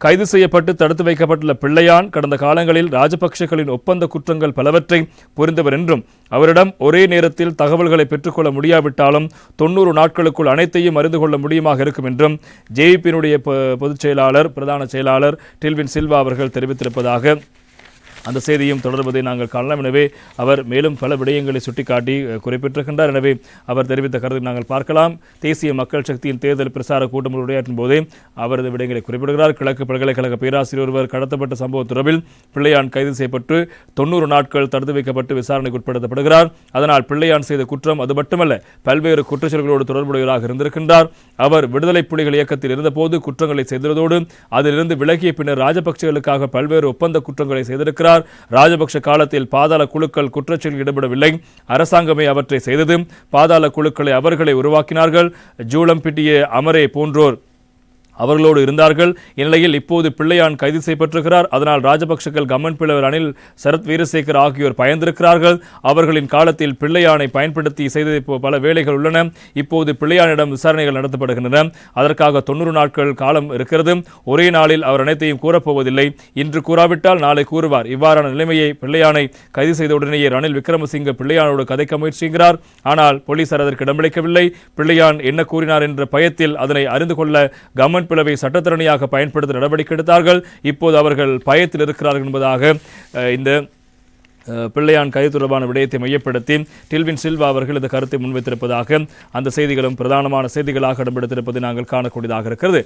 கைது செய்யப்பட்டு தடுத்து வைக்கப்பட்டுள்ள பிள்ளையான் கடந்த காலங்களில் ராஜபக்சேக்களின் ஒப்பந்த குற்றங்கள் பலவற்றை புரிந்தவர் என்றும் அவரிடம் ஒரே நேரத்தில் தகவல்களை பெற்றுக்கொள்ள முடியாவிட்டாலும் தொண்ணூறு நாட்களுக்குள் அனைத்தையும் அறிந்து கொள்ள முடியுமாக இருக்கும் என்றும் ஜேபியினுடைய பொதுச் செயலாளர் பிரதான செயலாளர் டில்வின் சில்வா அவர்கள் தெரிவித்திருப்பதாக அந்த செய்தியும் தொடர்வதை நாங்கள் காணலாம். எனவே அவர் மேலும் பல விடயங்களை சுட்டிக்காட்டி குறிப்பிட்டிருக்கின்றார். எனவே அவர் தெரிவித்த கருத்தை நாங்கள் பார்க்கலாம். தேசிய மக்கள் சக்தியின் தேர்தல் பிரசார கூட்டம் உரையாற்றும் போதே அவரது விடயங்களை குறிப்பிடுகிறார். கிழக்கு பல்கலைக்கழக பேராசிரியர் ஒருவர் கடத்தப்பட்ட சம்பவ தொடர்பில் பிள்ளையான் கைது செய்யப்பட்டு தொண்ணூறு நாட்கள் தடுத்து வைக்கப்பட்டு விசாரணைக்கு உட்படுத்தப்படுகிறார் அதனால் பிள்ளையான் செய்த குற்றம் அது மட்டுமல்ல பல்வேறு குற்றச்செயல்களோடு தொடர்புடையவராக இருந்திருக்கின்றார். அவர் விடுதலை புலிகள் இயக்கத்தில் இருந்தபோது குற்றங்களை செய்திருந்ததோடு அதிலிருந்து விலகிய பின்னர் ராஜபக்சேகளுக்காக பல்வேறு ஒப்பந்த குற்றங்களை செய்திருக்கிறார். ராஜபக்ஷ காலத்தில் பாதாள குழுக்கள் குற்றச்செயலில் ஈடுபடவில்லை. அரசாங்கமே அவற்றை செய்தது. பாதாள குழுக்களை அவர்களை உருவாக்கினார்கள். ஜூலம்பிட்டிய அமரே போன்றோர். அவர்களோடு இருந்தார்கள். இந்நிலையில் இப்போது பிள்ளையான் கைது செய்யப்பட்டிருக்கிறார். அதனால் ராஜபக்சக்கள் கம்மன் பிளவர் அனில் சரத் வீரசேகர் ஆகியோர் பயந்திருக்கிறார்கள். அவர்களின் காலத்தில் பிள்ளையானை பயன்படுத்தி செய்த பல வேலைகள் உள்ளன. இப்போது பிள்ளையானிடம் விசாரணைகள் நடத்தப்படுகின்றன. அதற்காக தொண்ணூறு நாட்கள் காலம் இருக்கிறது. ஒரே நாளில் அவர் அனைத்தையும் கூறப்போவதில்லை. இன்று கூறாவிட்டால் நாளை கூறுவார். இவ்வாறான நிலைமையை பிள்ளையானை கைது செய்த உடனேயே ரணில் விக்ரமசிங்க பிள்ளையானோடு கதைக்க முயற்சிக்கிறார். ஆனால் போலீசார் அதற்கு இடமளிக்கவில்லை. பிள்ளையான் என்ன கூறினார் என்ற பயத்தில் அதனை அறிந்து கொள்ள கவர்மெண்ட் பிளவை சட்டத்திறனையாக பயன்படுத்த நடவடிக்கை எடுத்தார்கள். இப்போது அவர்கள் பயத்தில் இருக்கிறார்கள் என்பதாக இந்த பிள்ளையான் கைது தொடர்பான விடயத்தை மையப்படுத்தி டில்வின் சில்வா அவர்கள் இந்த கருத்தை முன்வைத்திருப்பதாக அந்த செய்திகளும் பிரதானமான செய்திகளாக இடம்பெடுத்திருப்பதை நாங்கள் காணக்கூடியதாக இருக்கிறது.